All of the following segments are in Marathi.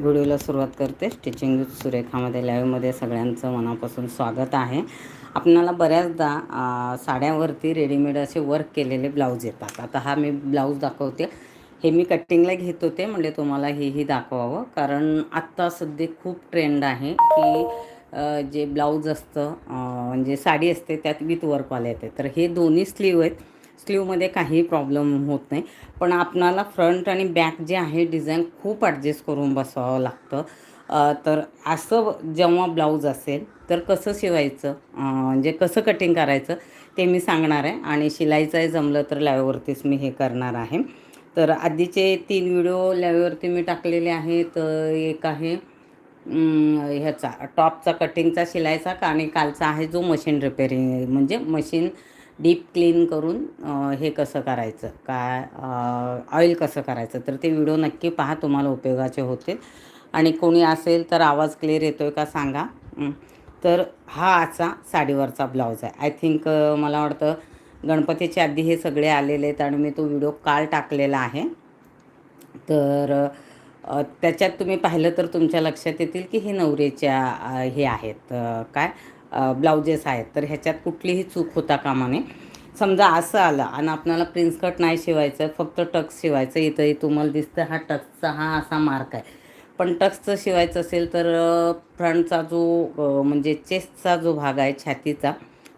व्हिडिओला सुरुवात करते. स्टिचिंग विथ सुरेखामध्ये लाईव्हमध्ये सगळ्यांचं मनापासून स्वागत आहे. आपणाला बऱ्याचदा साड्यांवरती साड्यावरती रेडीमेड असे वर्क केलेले ब्लाऊज येतात. आता हा मी ब्लाऊज दाखवते. हे मी कटिंगला घेत होते म्हणजे तुम्हाला हेही दाखवावं. कारण आत्ता सध्या खूप ट्रेंड आहे की जे ब्लाऊज असतं म्हणजे साडी असते त्यात विथ वर्कवाले येते. तर हे दोन्ही स्लीव आहेत. स्लीवमध्ये काही प्रॉब्लेम होत नाही. पण आपणाला फ्रंट आणि बॅक जे आहे डिझाईन खूप ॲडजस्ट करून बसवावं लागतं. तर असं जेव्हा ब्लाऊज असेल तर कसं शिवायचं? म्हणजे कसं कटिंग करायचं? ते मी सांगणार आहे. आणि शिलाईचंही जमलं तर लाईव्हवरतीच मी हे करणार आहे. तर आधीचे तीन व्हिडिओ लाईव्हवरती मी टाकलेले आहेत. एक आहे ह्याचा टॉपचा कटिंगचा शिलायचा का- आणि कालचा आहे जो मशीन रिपेरिंग म्हणजे मशीन डीप क्लीन करून हे कसं करायचं? काय ऑइल कसं करायचं? तर ते व्हिडिओ नक्की पहा तुम्हाला उपयोगाचे होतील. आणि कोणी असेल तर आवाज क्लिअर येतो आहे का सांगा. तर हा आजचा साडीवरचा ब्लाऊज आहे. आय थिंक मला वाटतं गणपतीच्या आधी हे सगळे आलेले आहेत आणि मी तो व्हिडिओ काल टाकलेला आहे. तर त्याच्यात तुम्ही पाहिलं तर तुमच्या लक्षात येतील की हे नवरीच्या हे आहेत. काय? ब्लाउजेस आहेत. तर ह्याच्यात कुठलीही चूक होता कामाने समजा असं आलं आणि आपल्याला प्रिन्स कट नाही शिवायचं फक्त टक्स शिवायचं इथंही तुम्हाला दिसतं हा टक्सचा हा असा मार्क आहे. पण टक्सचं शिवायचं असेल तर फ्रंटचा जो म्हणजे चेस्टचा जो भाग आहे छातीचा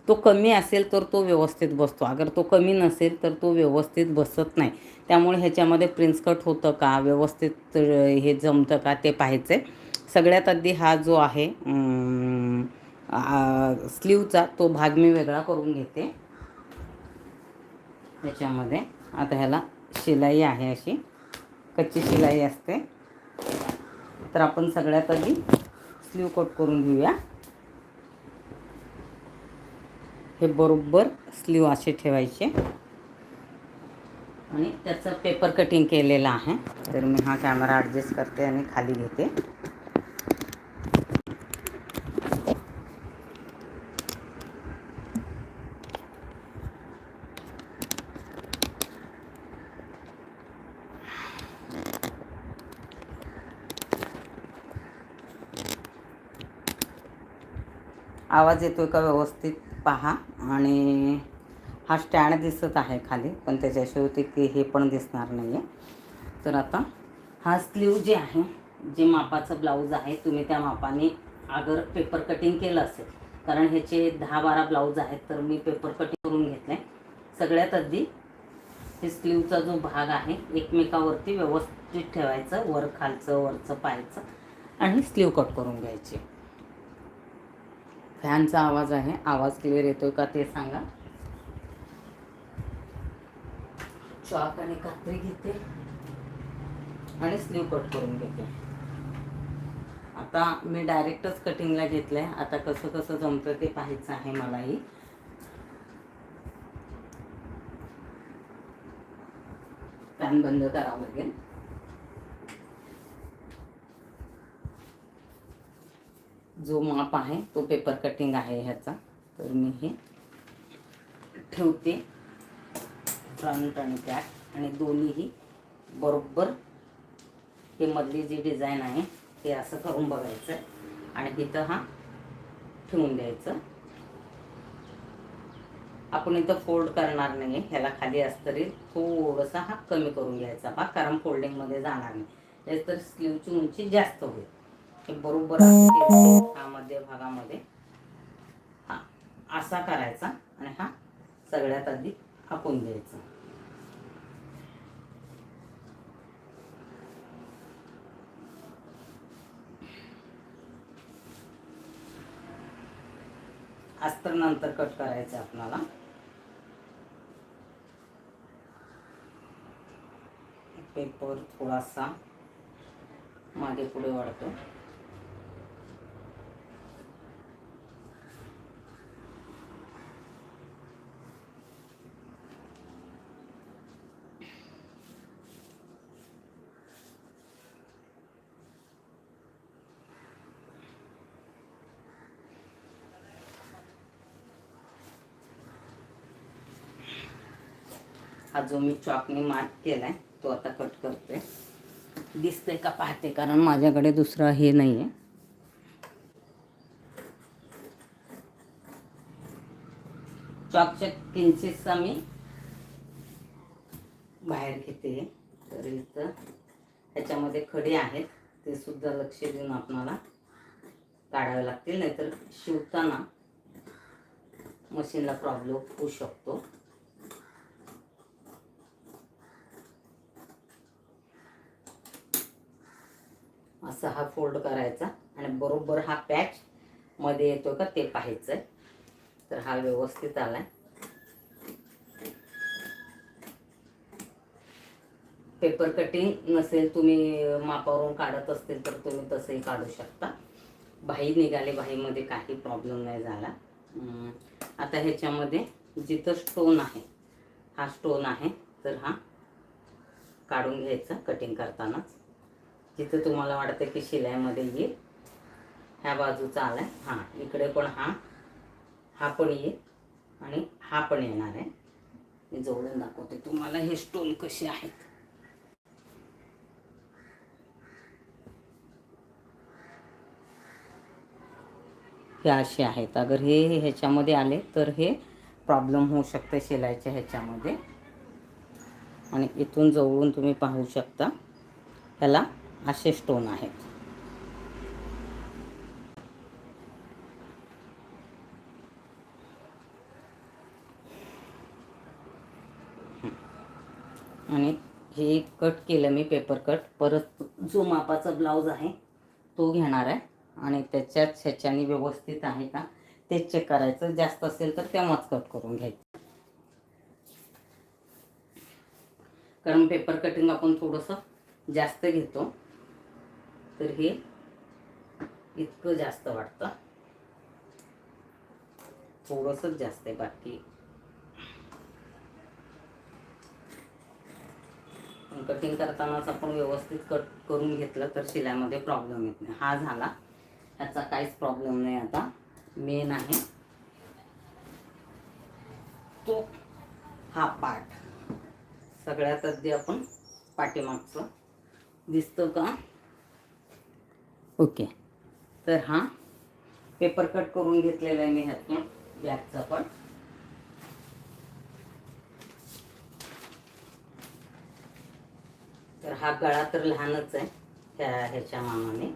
तो कमी असेल तर तो व्यवस्थित बसतो. अगर तो कमी नसेल तर तो व्यवस्थित बसत नाही. त्यामुळे ह्याच्यामध्ये प्रिन्स कट होतं का व्यवस्थित हे जमतं का ते पाहायचं आहे सगळ्यात आधी हा जो आहे स्लीवचा तो भाग मी वेगळा करून घेते. त्याच्यामध्ये आता ह्याला शिलाई आहे अशी. कच्ची शिलाई असते. तर आपण सगळ्यात आधी स्लीव कट करून घेऊया. हे बरोबर स्लीव असे ठेवायचे. आणि त्याचं पेपर कटिंग केलेलं आहे. तर मी हा कॅमेरा ॲडजस्ट करते आणि खाली घेते. आवाज येतोय का व्यवस्थित पहा. आणि हा स्टँड दिसत आहे खाली पण त्याच्याशिवाय ते की हे पण दिसणार नाही आहे तर आता हा स्लीव जे आहे जे मापाचं ब्लाऊज आहे तुम्ही त्या मापाने अगर पेपर कटिंग केलं असेल कारण ह्याचे दहा बारा ब्लाऊज आहेत तर मी पेपर कटिंग करून घेतलं आहे सगळ्यात आधी हे स्लीवचा जो भाग आहे एकमेकावरती व्यवस्थित ठेवायचं वर खालचं वरचं पायचं आणि स्लीव कट करून घ्यायची. फॅनचा आवाज आहे. आवाज क्लिअर येतोय का ते सांगा. चॉक आणि कात्री घेते. आणि स्लीव कट करून घेते. आता मी डायरेक्टच कटिंगला घेतलंय. आता कसं कसं जमतं ते पाहायचं आहे मलाही. फॅन बंद करावं लागेल. जो माप आहे तो पेपर कटिंग आहे ह्याचा. तर मी हे ठेवते. फ्रंट आणि बॅक आणि दोन्हीही बरोबर हे मधली जी डिझाईन आहे ते असं करून बघायचं. आणि तिथं हा ठेवून द्यायचं. आपण इथं फोल्ड करणार नाही ह्याला खाली तरी थोडंसं हा कमी करून घ्यायचा बा कारण फोल्डिंगमध्ये जाणार नाही. तर स्लीवची उंची जास्त होईल. हे बरोबर हा मध्य भागामध्ये. हा असा करायचा आणि हा सगळ्यात आधी आपण द्यायचा अस्तर नंतर कट करायचं आपणाला पेपर थोडासा मागे पुढे वाढतो. जो मी चॉकने मार्क आहे तो आता कट करते दिसतंय का पाहते कारण माझ्याकडे दुसरं हे नाही आहे चॉकच्या किंचितचा मी बाहेर घेते तर इथं ह्याच्यामध्ये खडे आहेत ते सुद्धा लक्ष देऊन आपणाला काढावे लागतील नाहीतर शिवताना मशीनला प्रॉब्लेम होऊ शकतो. असा हा फोल्ड करायचा आणि बरोबर हा पॅच मध्ये येतो का ते पाहायचं आहे तर हा व्यवस्थित आलाय. पेपर कटिंग नसेल तुम्ही मापावरून काढत असतील तर तुम्ही तसंही काढू शकता. भाई निघाले भाईमध्ये काही प्रॉब्लेम नाही झाला. आता ह्याच्यामध्ये जिथं स्टोन आहे हा स्टोन आहे तर हा काढून घ्यायचा कटिंग करतानाच. जिथं तुम्हाला वाटतं की शिलाईमध्ये येईल ह्या बाजूचा आलाय. हां इकडे पण हा. हा पण येईल आणि हा पण येणार आहे. मी जवळून दाखवते. तुम्हाला हे स्टोन कसे आहेत? हे असे आहेत. अगर हे ह्याच्यामध्ये आले तर हे प्रॉब्लेम होऊ शकते शिलाईच्या ह्याच्यामध्ये. आणि इथून जवळून तुम्ही पाहू शकता. ह्याला असे स्टोन आहेत. आणि हे कट केलं मी पेपर कट परत जो मापाचा ब्लाऊज आहे तो घेणार आहे. आणि त्याच्यात ह्याच्याने व्यवस्थित आहे का ते चेक करायचं. जास्त असेल तर तेव्हाच कट करून घ्यायचं. कारण पेपर कटिंग आपण थोडंसं जास्त घेतो. तर हे इतकं जास्त वाटतं. थोडंसंच जास्त आहे बाकी. कटिंग करतानाच आपण व्यवस्थित कट करून घेतलं तर शिलाईमध्ये प्रॉब्लेम येत नाही. हा झाला. ह्याचा काहीच प्रॉब्लेम नाही आता. मेन आहे. तो हा पार्ट सगळ्यात आधी आपण पाठीमागचं. दिसतं का? ओके. तर हा पेपर कट करून घेतलेला आहे मी ह्यातून बॅगचा पण. तर हा गळा तर लहानच आहे त्या ह्याच्या मानाने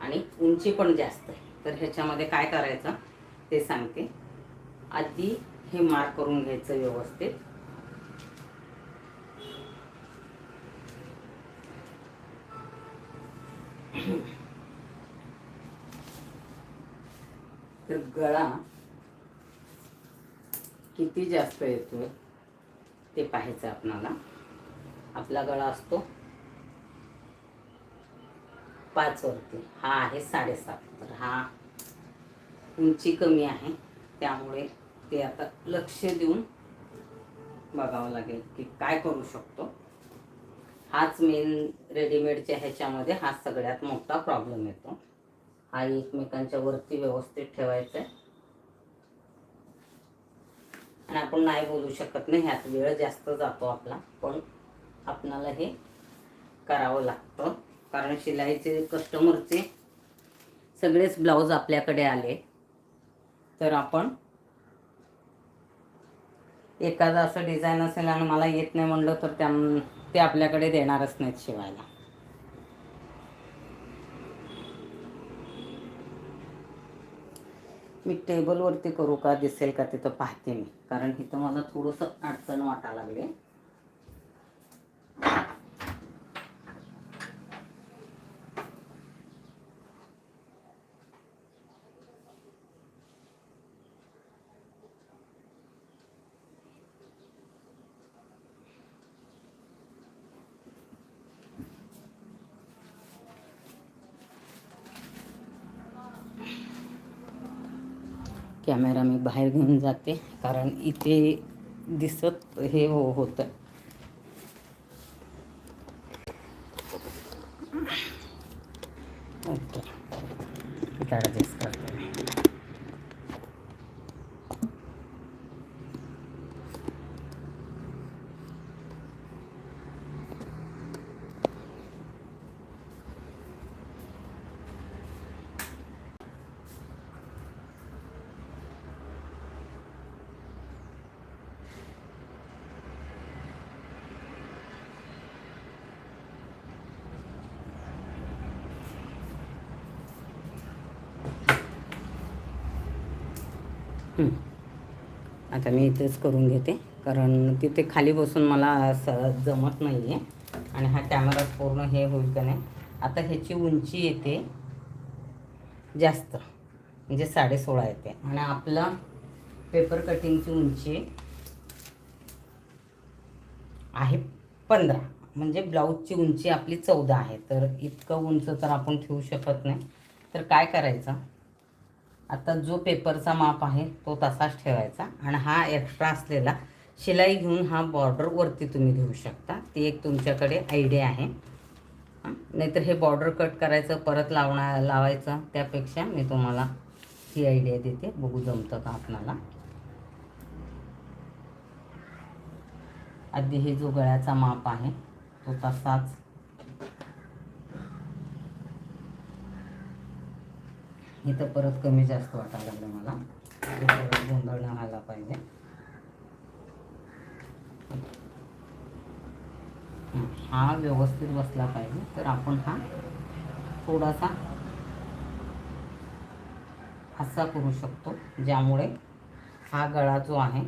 आणि उंची पण जास्त आहे. तर ह्याच्यामध्ये काय करायचं ते सांगते. आधी हे मार्क करून घ्यायचं व्यवस्थित. तर गळा किती जास्त येतो ते पाहायचं आपणाला. आपला गळा असतो पाच वरती. हा आहे साडेसात. तर हा उंची कमी आहे. त्यामुळे ते आता लक्ष देऊन बघावं लागेल की काय करू शकतो. हाच मेन रेडीमेडच्या ह्याच्यामध्ये हा सगळ्यात मोठा प्रॉब्लेम येतो. हा एकमेकांच्या वरती व्यवस्थित ठेवायचा आहे आणि आपण नाही बोलू शकत नाही ह्यात वेळ जास्त जातो आपला. पण आपणाला हे करावं लागतं. कारण शिलाईचे कस्टमरचे सगळेच ब्लाऊज आपल्याकडे आले. तर आपण एखादा असं डिझाईन असेल आणि मला येत नाही म्हणलं तर त्या ते आपल्याकडे देणारच नाहीत शिवायला. मी टेबलवरती करू का? दिसेल का तिथं? पाहते मी. कारण इथं मला थोडंसं अडचण वाटा लागले. कॅमेरा मी बाहेर घेऊन जाते कारण इथे दिसत हे हो होतं. ओके इथं ॲडजस्ट करते मी. हं. आता मी इथेच करून घेते कारण तिथे खाली बसून मला स जमत नाही आहे आणि हा कॅमेरा पूर्ण हे होईल का नाही. आता ह्याची उंची येते जास्त म्हणजे साडेसोळा येते. आणि आपला पेपर कटिंगची उंची आहे पंधरा म्हणजे ब्लाऊजची उंची आपली चौदा आहे. तर इतकं उंच तर आपण ठेवू शकत नाही. तर काय करायचं? आता जो पेपरचा माप आहे तो तसाच ठेवायचा. आणि हा एक्स्ट्रा असलेला शिलाई घेऊन हा बॉर्डरवरती तुम्ही घेऊ शकता. ती एक तुमच्याकडे आयडिया आहे. नाहीतर हे बॉर्डर कट करायचं परत लावणार लावायचं त्यापेक्षा मी तुम्हाला ही आयडिया देते. बघू जमतं का आपणाला. आधी हे जो गळ्याचा माप आहे तो तसाच इथं परत कमी जास्त वाटायला लागलं मला. गोंधळ नाही पाहिजे. हा व्यवस्थित बसला पाहिजे तर आपण हा थोडासा असा करू शकतो ज्यामुळे हा गळा जो आहे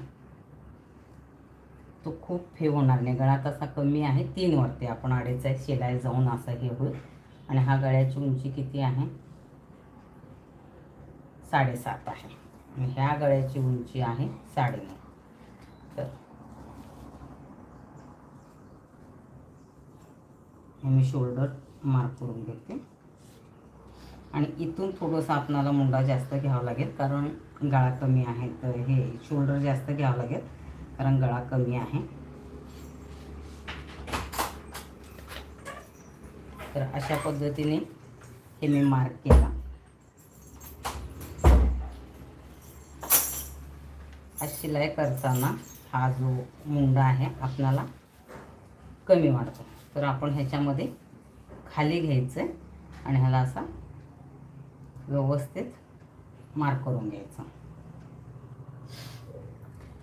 तो खूप हे होणार नाही. गळा तसा कमी आहे तीन वरती. आपण अडीच आहे शिलाई जाऊन असं हे होईल. आणि हा गळ्याची उंची किती आहे? साडेसात आहे. आणि ह्या गळ्याची उंची आहे साडेनऊ. तर हे मी शोल्डर मार्क करून घेते. आणि इथून थोडंसं आपणाला मुंडा जास्त घ्यावा लागेल कारण गळा कमी आहे. तर हे शोल्डर जास्त घ्यावं लागेल कारण गळा कमी आहे. तर अशा पद्धतीने हे मी मार्क केला हा शिलाई करताना हा जो मुंडा आहे आपणाला कमी वाढतो. तर आपण ह्याच्यामध्ये खाली घ्यायचं आहे आणि ह्याला असा व्यवस्थित मार्क करून घ्यायचा.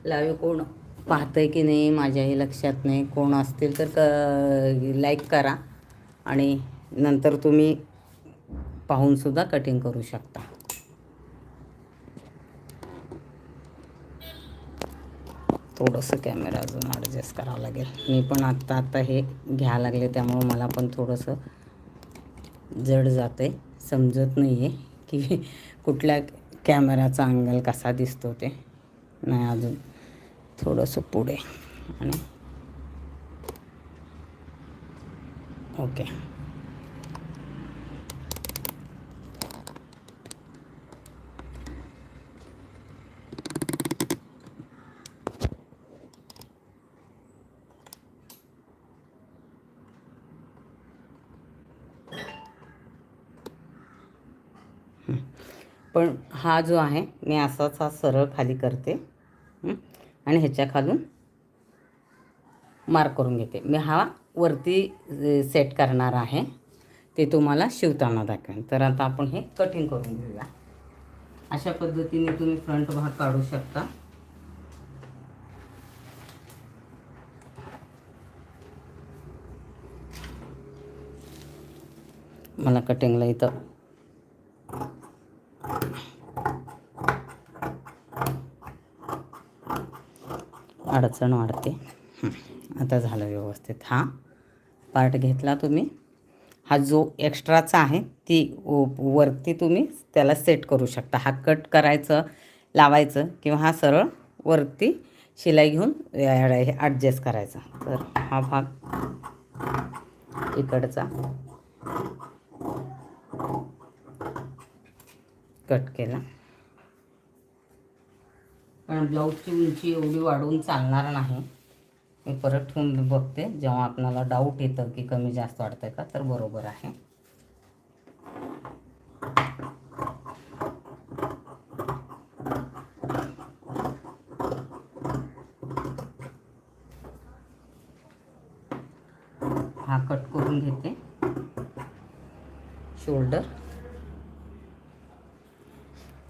लाईव्ह कोण पाहतंय की नाही माझ्याही लक्षात नाही. कोण असतील तर क लाईक करा आणि नंतर तुम्ही पाहूनसुद्धा कटिंग करू शकता. थोडंसं कॅमेरा अजून ॲडजस्ट करावं लागेल. मी पण आत्ता आत्ता हे घ्यायला लागले त्यामुळं मला पण थोडंसं जड जातं आहे समजत नाही आहे की कुठल्या कॅमेराचा अँगल कसा दिसतो ते. नाही अजून थोडंसं पुढे. आणि ओके पण हा जो आहे मी असाच हा सरळ खाली करते आणि ह्याच्या खालून मार्क करून घेते. मी हा वरती सेट करणार आहे. ते तुम्हाला शिवताना दाखवेन. तर आता आपण हे कटिंग करून घेऊया. अशा पद्धतीने तुम्ही फ्रंट भाग काढू शकता. मला कटिंगला इथं अडचण वाढते. आता झालं व्यवस्थित. हा पार्ट घेतला तुम्ही. हा जो एक्स्ट्राचा आहे ती वरती तुम्ही त्याला सेट करू शकता. हा कट करायचं लावायचं किंवा हा सरळ वरती शिलाई घेऊन हे ॲडजस्ट करायचा. तर हा भाग इकडचा कट केला. कारण ब्लाऊजची उंची एवढी वाढवून चालणार नाही. मी परत ठेवून बघते. जेव्हा आपणाला डाऊट येतं की कमी जास्त वाढतंय का तर बरोबर आहे.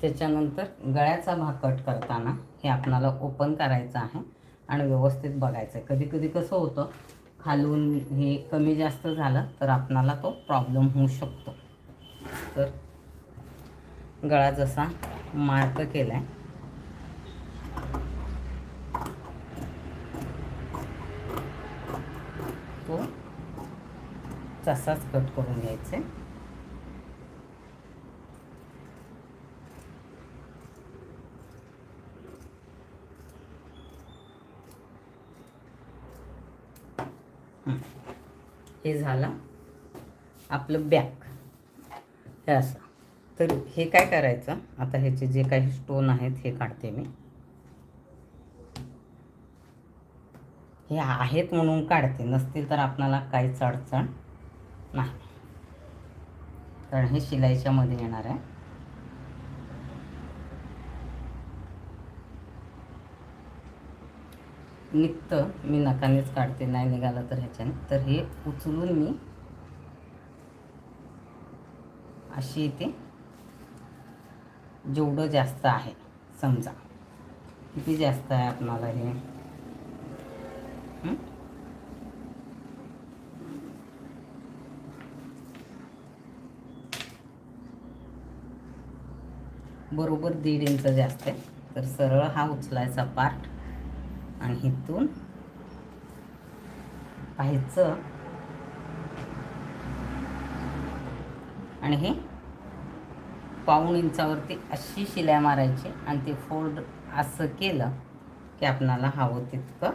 त्याच्यानंतर गळ्याचा भाग कट करताना हे आपणाला ओपन करायचं आहे आणि व्यवस्थित बघायचं आहे. कधी कधी कसं होतं खालून हे कमी जास्त झालं तर आपणाला तो प्रॉब्लेम होऊ शकतो. तर गळा जसा मार्क केला आहे तो तसाच कट करून घ्यायचा. आहे हे झालं. आपलं बॅक हे असं. तर हे काय करायचं? आता ह्याचे जे काही स्टोन आहेत हे काढते मी. हे आहेत म्हणून काढते. नसतील तर आपणाला काहीच अडचण नाही. कारण हे शिलाईच्यामध्ये येणार आहे. निघतं. मी नकानेच काढते नाही निघालं तर ह्याच्याने. तर हे उचलून मी अशी इथे जेवढं जास्त आहे समजा. किती जास्त आहे आपणाला हे? बरोबर दीड इंच जास्त आहे. तर सरळ हा उचलायचा पार्ट आणि इथून पाहायचं. आणि हे पाऊण इंचावरती अशी शिलाई मारायची आणि ते फोल्ड असं केलं की आपणाला हवं तितकं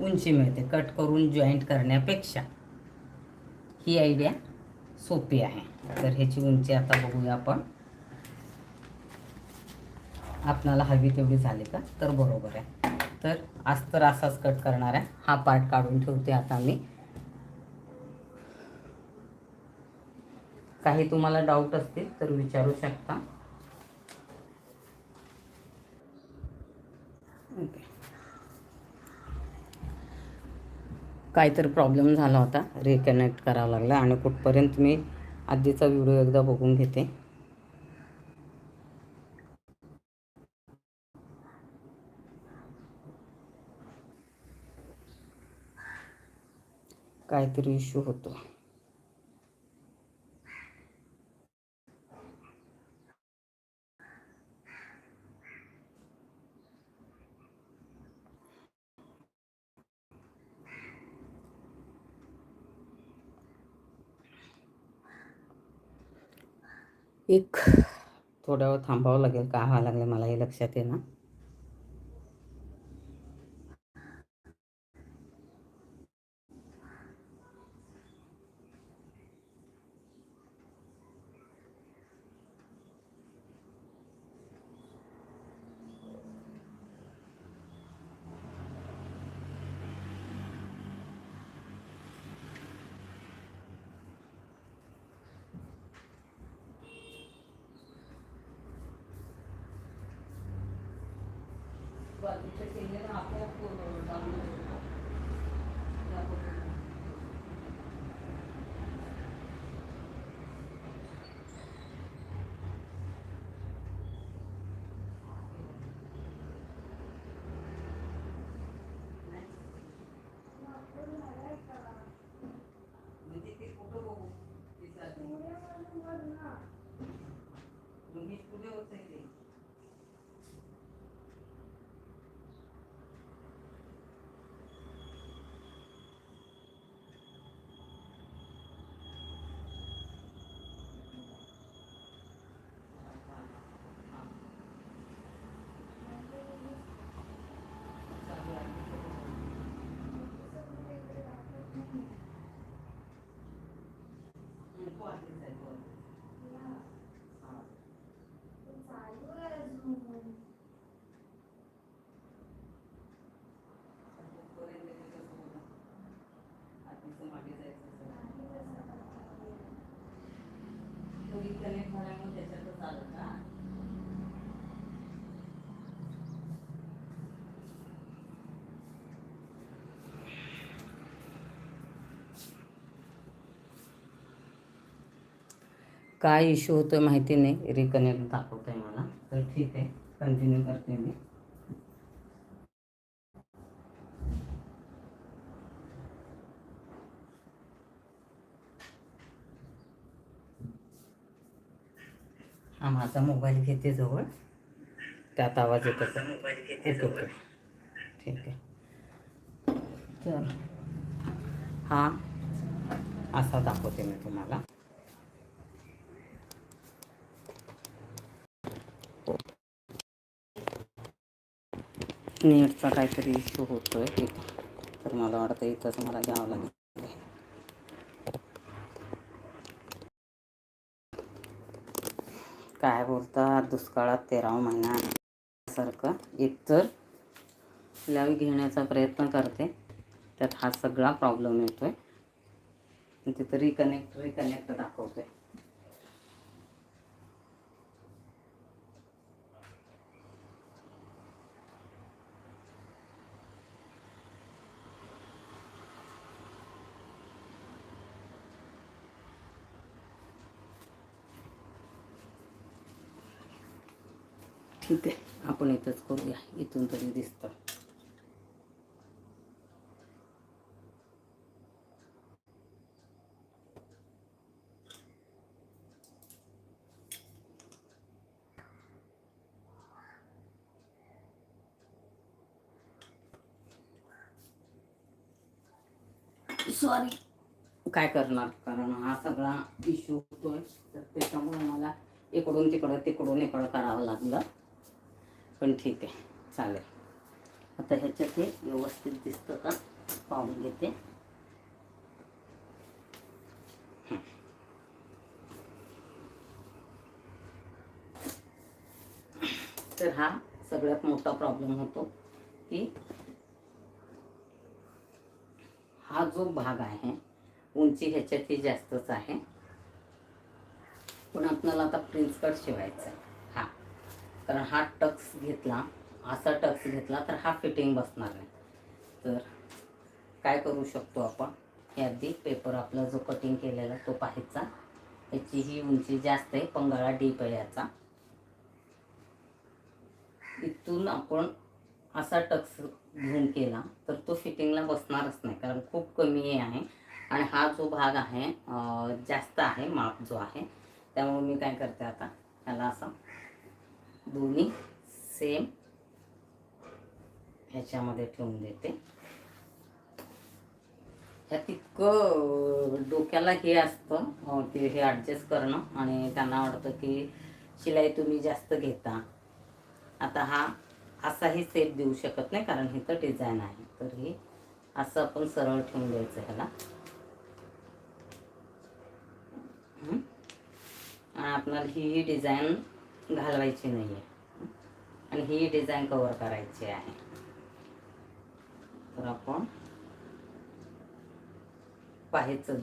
उंची मिळते. कट करून जॉईंट करण्यापेक्षा ही आयडिया सोपी आहे. तर ह्याची उंची आता बघूया आपण. आपणाला हवी तेवढी झाली का? तर बरोबर आहे. तर अस्तर असाच कट करणार आहे. हा पार्ट काढून ठेवते आता मी. काही तुम्हाला डाऊट असतील तर विचारू शकता. ओके काहीतरी प्रॉब्लेम झाला होता. रिकनेक्ट करावा लागला आणि कुठपर्यंत मी आधीचा व्हिडिओ एकदा बघून घेते. काहीतरी इश्यू होतो. एक थोडा वेळ थांबावं लागेल का हा लागेल मला हे लक्षात आहे ना काय इश्यू होतोय माहिती नाही. रिकनेक्ट दाखवत आहे मला. तर ठीक आहे. कंटिन्यू करते मी. हा माझा मोबाईल घेते जवळ. त्यात आवाज येतो ओके ठीक आहे. तर हा असा दाखवते मी तुम्हाला. नेटचा काहीतरी इश्यू होतोय. आहे तर मला वाटतं इथंच मला घ्यावं लागेल. काय बोलतात दुष्काळात तेरावा महिना सारखं एकतर लाईव्ह घेण्याचा प्रयत्न करते. त्यात हा सगळा प्रॉब्लेम येतोय. आहे तिथं रिकनेक्ट रिकनेक्ट दाखवतोय. ठीक आहे. आपण इथंच करूया. इथून तरी दिसतं. सॉरी काय करणार? कारण हा सगळा इश्यू होतोय. तर त्याच्यामुळे मला इकडून तिकडं तिकडून इकडं करावं लागलं. पण ठीक आहे. चालेल. आता ह्याच्यात हे व्यवस्थित दिसतं का? पाहून घेते. तर हा सगळ्यात मोठा प्रॉब्लेम होतो की हा जो भाग आहे उंची ह्याच्यातही जास्तच आहे. पण आपल्याला आता प्रिन्स कट शिवायचा आहे कारण हा टक्स घेतला असा टक्स घेतला तर हा फिटिंग बसणार नाही तर काय करू शकतो आपण? हे अगदी पेपर आपला जो कटिंग केलेला तो पाहायचा. याची ही उंची जास्त आहे पंगाळा डीप आहे याचा. इथून आपण असा टक्स घेऊन केला तर तो फिटिंगला बसणारच नाही कारण खूप कमी आहे. आणि हा जो भाग आहे जास्त आहे माप जो आहे त्यामुळे मी काय करते आता त्याला असं दोन्ही सेम ह्याच्यामध्ये ठेवून देते. ह्या तितकं डोक्याला हे असतं हो, ते हे ॲडजस्ट करणं आणि त्यांना वाटतं की शिलाई तुम्ही जास्त घेता. आता हा असाही सेप देऊ शकत नाही कारण हे तर डिझाईन आहे. तर हे असं आपण सरळ ठेवून द्यायचं ह्याला. आणि आपल्याला ही डिझाईन घालवायची नाही आहे आणि ही डिझाईन कवर करायची आहे. तर आपण पाहायचं